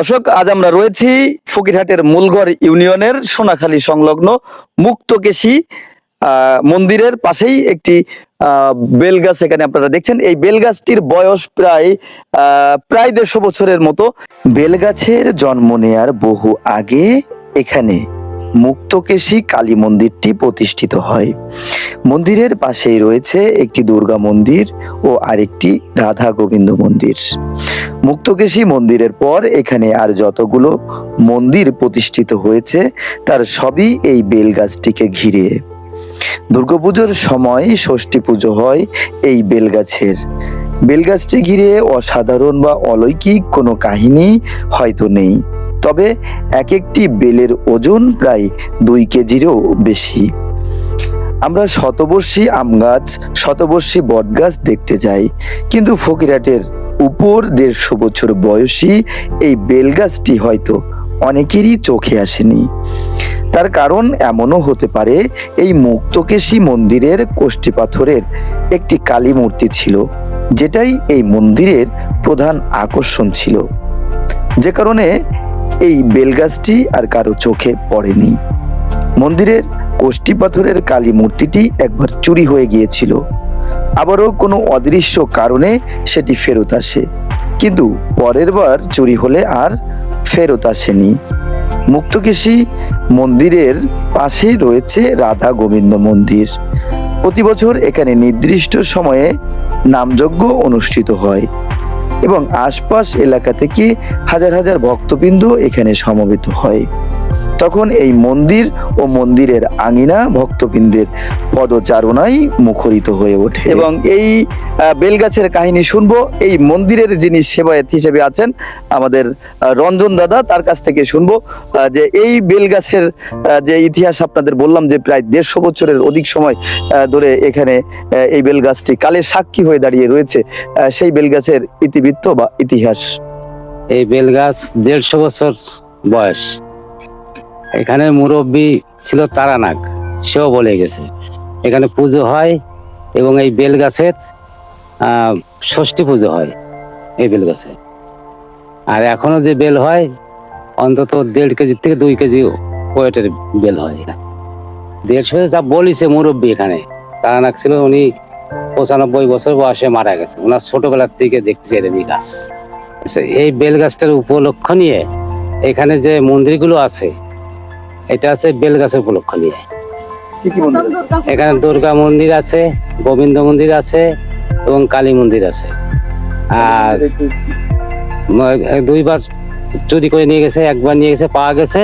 দর্শক, আজ আমরা রয়েছি ফকিরহাটের মূলঘর ইউনিয়নের সোনাখালী সংলগ্ন মুক্তকেশী মন্দিরের পাশেই একটি বেলগাছ। এখানে আপনারা দেখছেন, এই বেলগাছটির বয়স প্রায় প্রায় দেড়শো বছরের মতো। বেলগাছের জন্ম নেয়ার বহু আগে এখানে মুক্তকেশী কালী মন্দিরটি প্রতিষ্ঠিত হয়। মন্দিরের পাশেই রয়েছে একটি দুর্গা মন্দির ও আরেকটি রাধা গোবিন্দ মন্দির। মুক্তকেশী মন্দিরের পর এখানে আর যতগুলো মন্দির প্রতিষ্ঠিত হয়েছে, তার সবই এই বেলগাছটিকে ঘিরে। দুর্গাপুজোর সময় ষষ্ঠী পুজো হয় এই বেলগাছের বেলগাছটি ঘিরে অসাধারণ বা অলৌকিক কোনো কাহিনী হয়তো নেই, তবে এক একটি বেলের ওজন প্রায় দুই কেজিরও বেশি। আমরা শতবর্ষী আম গাছ, শতবর্ষী বটগাছ দেখতে যাই, কিন্তু ফকিরাটের উপর দেড়শো বছর বয়সী এই বেলগাছটি হয়তো অনেকেরই চোখে আসেনি। তার কারণ এমনও হতে পারে, এই মুক্তকেশী মন্দিরের কোষ্ঠী পাথরের একটি কালী মূর্তি ছিল, যেটাই এই মন্দিরের প্রধান আকর্ষণ ছিল। যে কারণে এই বেলগাছটি আর কারও চোখে পড়েনি। মন্দিরের কোষ্ঠী পাথরের কালী মূর্তিটি একবার চুরি হয়ে গিয়েছিল। আবারও কোনো অদৃশ্য কারণে সেটি ফেরত আসে। কিন্তু পরের বার চুরি হলে আর ফেরত আসেনি। মুক্তকেশী মন্দিরের পাশেই রয়েছে রাধা গোবিন্দ মন্দির। প্রতি বছর এখানে নির্দিষ্ট সময়ে নামযজ্ঞ অনুষ্ঠিত হয় এবং আশপাশ এলাকা থেকে হাজার হাজার ভক্তবৃন্দ এখানে সমবেত হয়। তখন এই মন্দির ও মন্দিরের আঙিনা ভক্তবৃন্দের পদচারণায় মুখরিত হয়ে ওঠে। এবং এই বেলগাছের কাহিনী শুনব। এই মন্দিরের যিনি সেবায়ত হিসেবে আছেন, আমাদের রঞ্জন দাদা, তার কাছ থেকে শুনব যে এই বেলগাছের যে ইতিহাস আপনাদের বললাম যে প্রায় দেড়শো বছরের অধিক সময় ধরে এখানে এই বেলগাছটি কালের সাক্ষী হয়ে দাঁড়িয়ে রয়েছে সেই বেলগাছের ইতিবৃত্ত বা ইতিহাস। এই বেলগাছ দেড়শো বছর বয়স। এখানে মুরব্বী ছিল তারানাগ সেও বলে গেছে। এখানে পুজো হয় এবং এই বেলগাছের ষষ্ঠী পুজো হয় এই বেলগাছে। আর এখনও যে বেল হয় অন্তত দেড় কেজি থেকে দুই কেজি ওয়েটের বেল হয়। দেড়শো যা বলিছে মুরব্বী এখানে তারানাক ছিল উনি পঁচানব্বই বছর বয়সে মারা গেছে ওনার ছোটবেলার থেকে দেখছি এরম এই গাছ আচ্ছা, এই বেল গাছটার উপলক্ষ নিয়ে এখানে যে মন্দিরগুলো আছে এটা আছে বেল গাছের উপলক্ষ নিয়ে এখানে দুর্গা মন্দির আছে গোবিন্দ মন্দির আছে এবং কালী মন্দির আছে। আর দুইবার চুরি করে নিয়ে গেছে একবার নিয়ে গেছে পাওয়া গেছে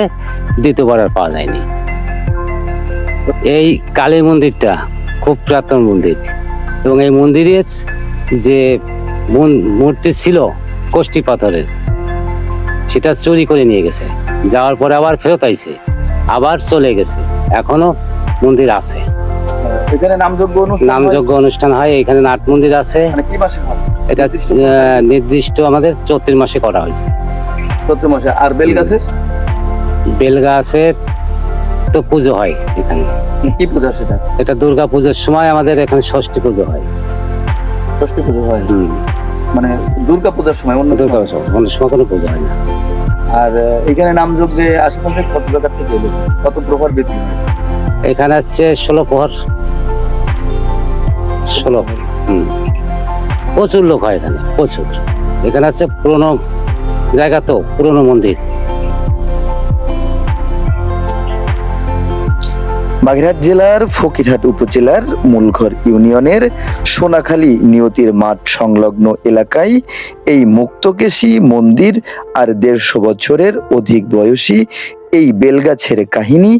দ্বিতীয়বার আর পাওয়া যায়নি। এই কালী মন্দিরটা খুব পুরাতন মন্দির এবং এই মন্দিরের যে মূর্তি ছিল কষ্টি পাথরের সেটা চুরি করে নিয়ে গেছে। যাওয়ার পরে আবার ফেরত আইছে। আবার চলে গেছে। এখনও মন্দির আছে। এখানে নামযজ্ঞ অনুষ্ঠান হয়? অনুষ্ঠান হয় এখানে নাট মন্দির আছে। মানে কি মাসে হয়? এটা নির্দিষ্ট আমাদের চৈত্র মাসে করা হয়েছে। চৈত্র মাসে। আর বেলগাছের বেলগাছের তো পুজো হয় এখানে। কি পূজা সেটা? এটা দুর্গা পুজোর সময় আমাদের এখানে ষষ্ঠী পুজো হয়। ষষ্ঠী পুজো হয়? মানে দুর্গা পূজার সময় অন্য দুর্গা অন্য সময় কোনো পুজো হয় না। আর এখানে নাম যোগ যে আশেপাশে কত জায়গা থেকে এলো? কত প্রকার বেতন এখানে হচ্ছে ষোলো প্রহর। ষোলো প্রচুর লোক হয় এখানে, প্রচুর। এখানে হচ্ছে পুরোনো জায়গা তো, পুরোনো মন্দির। বাগেরহাট জেলার ফকিরহাট উপজেলার মূলঘর ইউনিয়নের সোনাখালী নিয়তির মাঠ সংলগ্ন এলাকায় এই মুক্তকেশী মন্দির আর দেড়শো বছরের অধিক বয়সী এই বেলগাছের কাহিনী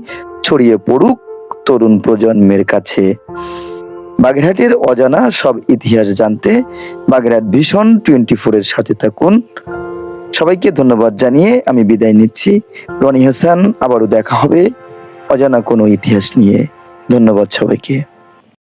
ছড়িয়ে পড়ুক তরুণ প্রজন্মের কাছে। বাগেরহাটের অজানা সব ইতিহাস জানতে বাগেরহাট ভীষণ টোয়েন্টি ফোরের সাথে থাকুন। সবাইকে ধন্যবাদ জানিয়ে আমি বিদায় নিচ্ছি। রনি হাসান, আবারও দেখা হবে অজানা কোনো ইতিহাস নিয়ে ধন্যবাদ সবাইকে।